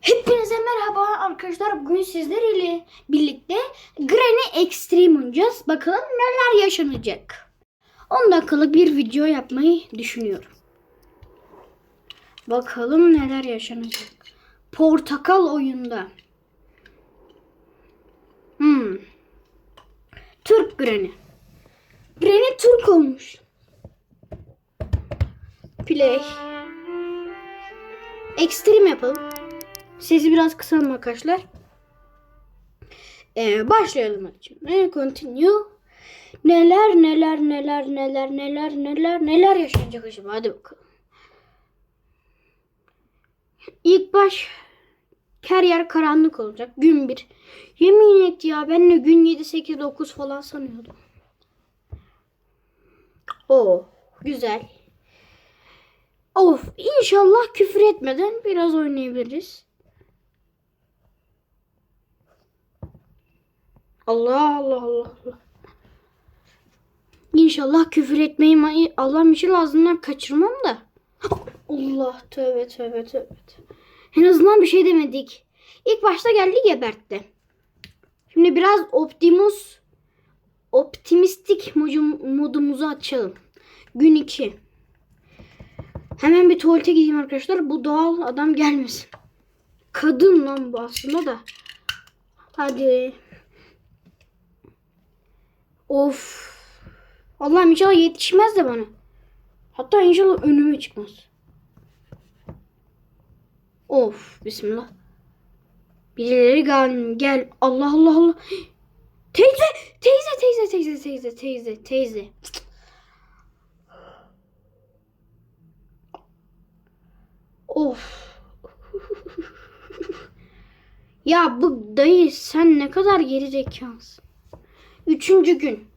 Hepinize merhaba arkadaşlar. Bugün sizlerle birlikte Granny Extreme oynayacağız. Bakalım neler yaşanacak. 10 dakikalık bir video yapmayı düşünüyorum. Bakalım neler yaşanacak. Portakal oyunda. Hmm. Türk Granny. Granny Türk olmuş. Play. Extreme yapalım. Sesi biraz kısalım arkadaşlar. Ee, başlayalım şimdi. Continue. Neler neler neler neler neler neler neler yaşanacak acaba? Hadi bakalım. İlk baş her yer karanlık olacak. Gün bir. Yemin et ya ben de gün 7 8 9 falan sanıyordum. Oo güzel. Of inşallah küfür etmeden biraz oynayabiliriz. Allah Allah Allah Allah. İnşallah küfür etmeyi Allah'ım işin ağzından kaçırmam da. Allah tövbe tövbe tövbe. En azından bir şey demedik. İlk başta geldi gebertti. Şimdi biraz Optimus optimistik modum- modumuzu açalım. Gün 2. Hemen bir tuvalete gideyim arkadaşlar. Bu doğal adam gelmesin. Kadın lan bu aslında da. Hadi. Of. Allah'ım inşallah yetişmez de bana. Hatta inşallah önüme çıkmaz. Of. Bismillah. Birileri gel. Gel. Allah Allah Allah. Teyze. Teyze teyze teyze teyze teyze teyze. Of. ya bu dayı sen ne kadar geri zekalısın. Üçüncü gün.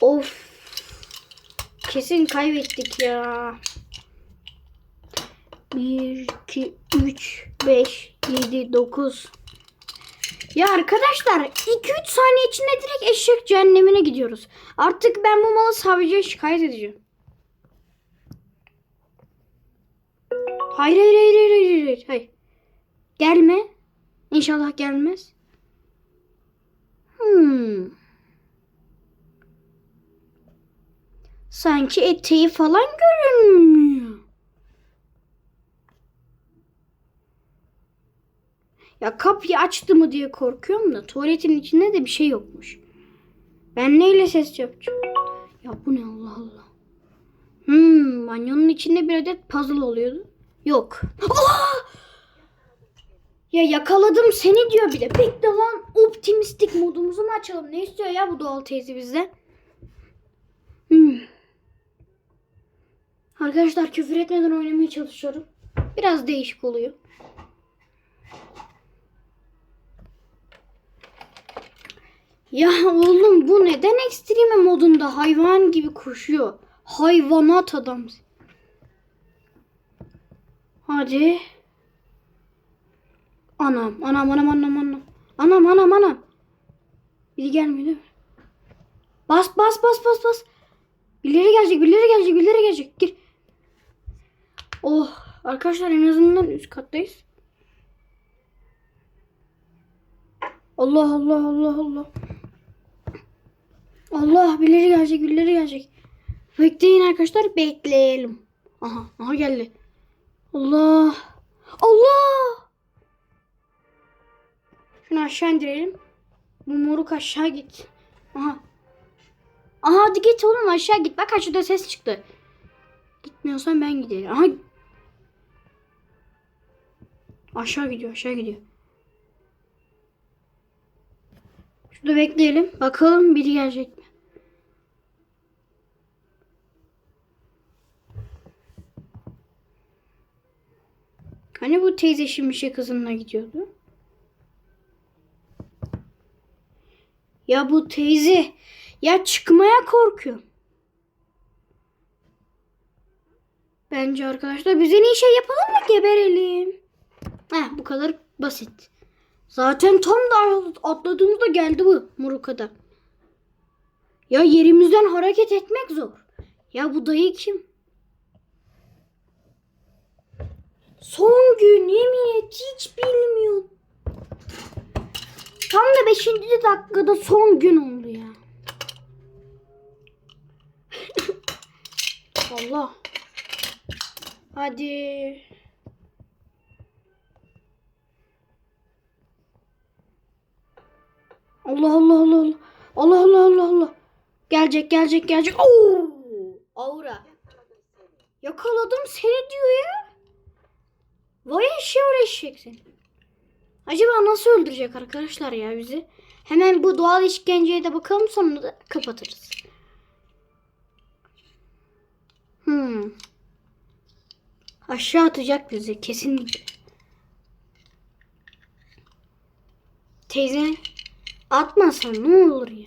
Of. Kesin kaybettik ya. 1, 2, 3, 5, 7, 9. Ya arkadaşlar 2-3 saniye içinde direkt eşek cehennemine gidiyoruz. Artık ben bu malı savcıya şikayet edeceğim. Hayır hayır hayır hayır hayır hayır. hayır. Gelme. İnşallah gelmez. Hmm. Sanki eteği falan görünmüyor. Ya kapıyı açtı mı diye korkuyorum da tuvaletin içinde de bir şey yokmuş. Ben neyle ses yapacağım? Ya bu ne Allah Allah. Hmm, banyonun içinde bir adet puzzle oluyordu. Yok. Ya yakaladım seni diyor bir de. Bekle lan optimistik modumuzu mu açalım? Ne istiyor ya bu doğal teyze bizden? Hmm. Arkadaşlar küfür etmeden oynamaya çalışıyorum. Biraz değişik oluyor. Ya oğlum bu neden ekstreme modunda hayvan gibi koşuyor? Hayvanat adam. Hadi. Anam, anam, anam, anam, anam. Anam, anam, anam. Biri gelmiyor değil mi? Bas, bas, bas, bas, bas. Birileri gelecek, birileri gelecek, birileri gelecek. Gir. Oh, arkadaşlar en azından üst kattayız. Allah, Allah, Allah, Allah. Allah, birileri gelecek, birileri gelecek. Bekleyin arkadaşlar, bekleyelim. Aha, aha geldi. Allah. Allah. Şunu aşağı indirelim. Bu moruk aşağı git. Aha. Aha hadi git oğlum aşağı git. Bak aşağıda ses çıktı. Gitmiyorsan ben giderim. Aha. Aşağı gidiyor aşağı gidiyor. Şurada bekleyelim. Bakalım biri gelecek mi? Hani bu teyze şimdi şey kızımla gidiyordu? Ya bu teyze ya çıkmaya korkuyor. Bence arkadaşlar biz en iyi şey yapalım da geberelim. Heh bu kadar basit. Zaten tam da atladığımızda geldi bu Muruka'da. Ya yerimizden hareket etmek zor. Ya bu dayı kim? Son gün yemin et hiç bilmiyorum. Tam da 5. dakikada son gün oldu ya. Allah. Hadi. Allah Allah Allah Allah. Allah Allah Allah Allah. Gelecek gelecek gelecek. Oo! Aura. Yakaladım seni diyor ya. Vay eşek seni. Acaba nasıl öldürecek arkadaşlar ya bizi? Hemen bu doğal işkenceye de bakalım sonra da kapatırız. Hmm. Aşağı atacak bizi kesinlikle. Teyze atmasan ne olur ya.